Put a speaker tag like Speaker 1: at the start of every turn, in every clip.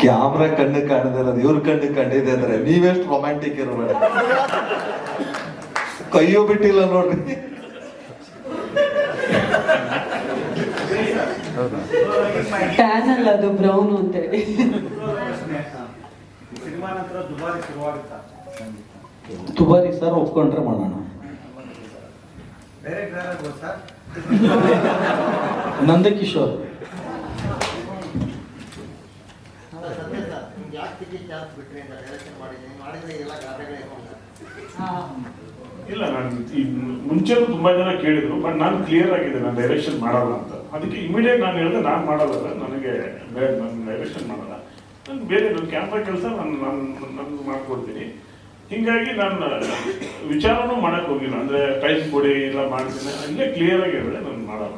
Speaker 1: Camera ಕಣ್ಣು ಕಾಣದಿಲ್ಲ ಇವ್ರ ಕಣ್ಣು ಕಂಡಿದೆ ಅಂದ್ರೆ ನೀವೆಷ್ಟು ರೊಮ್ಯಾಂಟಿಕ್ ಇರಬೇಡ ಕೈಯೋ ಬಿಟ್ಟಿಲ್ಲ ನೋಡ್ರಿ.
Speaker 2: ಟ್ಯಾನ್ ಅಲ್ಲ ಅದು ಬ್ರೌನ್ ಅಂತ ಹೇಳಿ.
Speaker 3: ಸಿನಿಮಾ ನಂತರ ದುಬಾರಿ
Speaker 4: ಸರ್ ಒಪ್ಕೊಂಡ್ರೆ ಮಾಡೋಣ ನಂದಕಿಶೋರ್.
Speaker 5: ಇಲ್ಲ ನಾನು ಮುಂಚೆ ಮುಂಚೆನೂ ತುಂಬಾ ಜನ ಕೇಳಿದ್ರು ಬಟ್ ನಾನು ಕ್ಲಿಯರ್ ಆಗಿದೆ ನಾನು ಡೈರೆಕ್ಷನ್ ಮಾಡಲ್ಲ ಅಂತ. ಅದಕ್ಕೆ ಇಮಿಡಿಯೇಟ್ ನಾನು ಹೇಳಿದೆ ನಾನು ಮಾಡಲ್ಲ ನನಗೆ ನಾನು ಡೈರೆಕ್ಷನ್ ಮಾಡಲ್ಲ. ನಾನು ಬೇರೆ ನನ್ನ ಕ್ಯಾಮ್ರಾ ಕೆಲಸ ನಾನು ನಾನು ನಾನು ಮಾಡ್ಕೊಡ್ತೀನಿ. ಹಿಂಗಾಗಿ ನಾನು ವಿಚಾರನೂ ಮಾಡಕ್ಕೆ ಹೋಗಿಲ್ಲ. ಅಂದ್ರೆ ಟೈಮ್ ಕೊಡಿ ಇಲ್ಲ ಮಾಡ್ತೀನಿ ಅಲ್ಲೇ ಕ್ಲಿಯರ್ ಆಗಿ ಹೇಳಿದೆ ನಾನು ಮಾಡಲ್ಲ.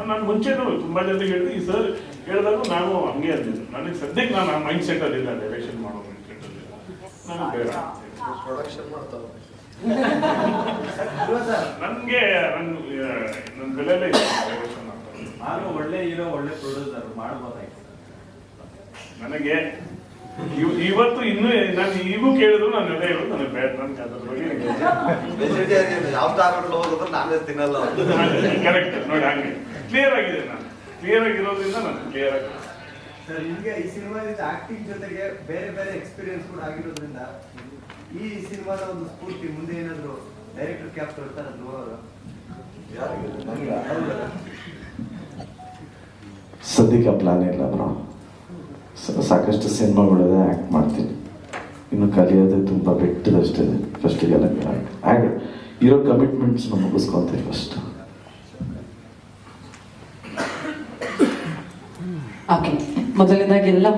Speaker 5: ನಾನು ಮುಂಚೆನೂ ತುಂಬಾ ಜನ ಹೇಳಿದೆ ಈ ಸರ್ ಹೇಳಿದಾಗ ನಾನು ಹಂಗೆ ಅಂದಿದ್ದು ನನಗೆ ಸದ್ಯಕ್ಕೆ ನಾನು ಆ ಮೈಂಡ್ ಸೆಟ್ ಅಲ್ಲಿಲ್ಲ ಡೈರೆಕ್ಷನ್ ಮಾಡೋ ಮೈಂಡ್ ಸೆಟ್ ಅಲ್ಲಿಲ್ಲ ನಾನು ಬೇಡ.
Speaker 3: ನನಗೆ ಸರ್
Speaker 5: ನನ್ಗೆ ನನ್ ನನ್ನ ಬೆಲೆಯಲ್ಲೇ ಡೈರೆಕ್ಷನ್ ಮಾಡ್ತಾರೆ
Speaker 3: ನಾನು ಒಳ್ಳೆ ಹೀರೋ ಒಳ್ಳೆ ಪ್ರೊಡ್ಯೂಸರ್ ಮಾಡ್ಬೋದಾಗಿತ್ತು
Speaker 5: ನನಗೆ ಇವತ್ತು ಇನ್ನೂ ನಾನು ಈಗೂ ಕೇಳಿದ್ರು ನಾನು ಅದೇ ಹೇಳೋದು ನನಗೆ ಬೇಡ ನನ್ಗೆ ಅದ್ರ ಬಗ್ಗೆ
Speaker 1: ಯಾವ ನಾನ್ ವೆಜ್ ತಿನ್ನಲ್ಲ
Speaker 5: ಕರೆಕ್ಟ್ ನೋಡಿ ಹಂಗೆ. ಕ್ಲಿಯರ್ ಆಗಿದೆ ನಾನು. ಕ್ಲಿಯರ್ ಆಗಿರೋದ್ರಿಂದ ನಾನು ಕ್ಲಿಯರ್ ಆಗಿದೆ
Speaker 3: ಸರ್ ನಿಮಗೆ ಈ ಸಿನಿಮಾದಿಂದ ಆಕ್ಟಿಂಗ್ ಜೊತೆಗೆ ಬೇರೆ ಬೇರೆ ಎಕ್ಸ್ಪೀರಿಯನ್ಸ್ ಕೂಡ ಆಗಿರೋದ್ರಿಂದ ಈ ಸಿನಿಮಾದ ಒಂದು ಸ್ಫೂರ್ತಿ ಮುಂದೆ ಏನಾದ್ರು ಡೈರೆಕ್ಟರ್ ಕ್ಯಾಪ್ ತೊಳ್ತಾರೆ ಧ್ರುವರು
Speaker 1: ಸದ್ಯಕ್ಕೆ ಪ್ಲಾನ್ ಇಲ್ಲ ಬ್ರೋ. ಸಾಕಷ್ಟು ಸಿನಿಮಾಗಳೆಲ್ಲ ಆ್ಯಕ್ಟ್ ಮಾಡ್ತೀನಿ. ಇನ್ನು ಕಲಿಯೋದೇ ತುಂಬ ಬೆಟ್ಟದಷ್ಟಿದೆ ಫಸ್ಟಿಗೆಲ್ಲ ಆ್ಯಡ್ ಇರೋ ಕಮಿಟ್ಮೆಂಟ್ಸ್ನ ಮುಗಿಸ್ಕೊತೀನಿ ಫಸ್ಟ್
Speaker 2: ಓಕೆ ಮೊದಲನೇದಾಗಿ ಎಲ್ಲ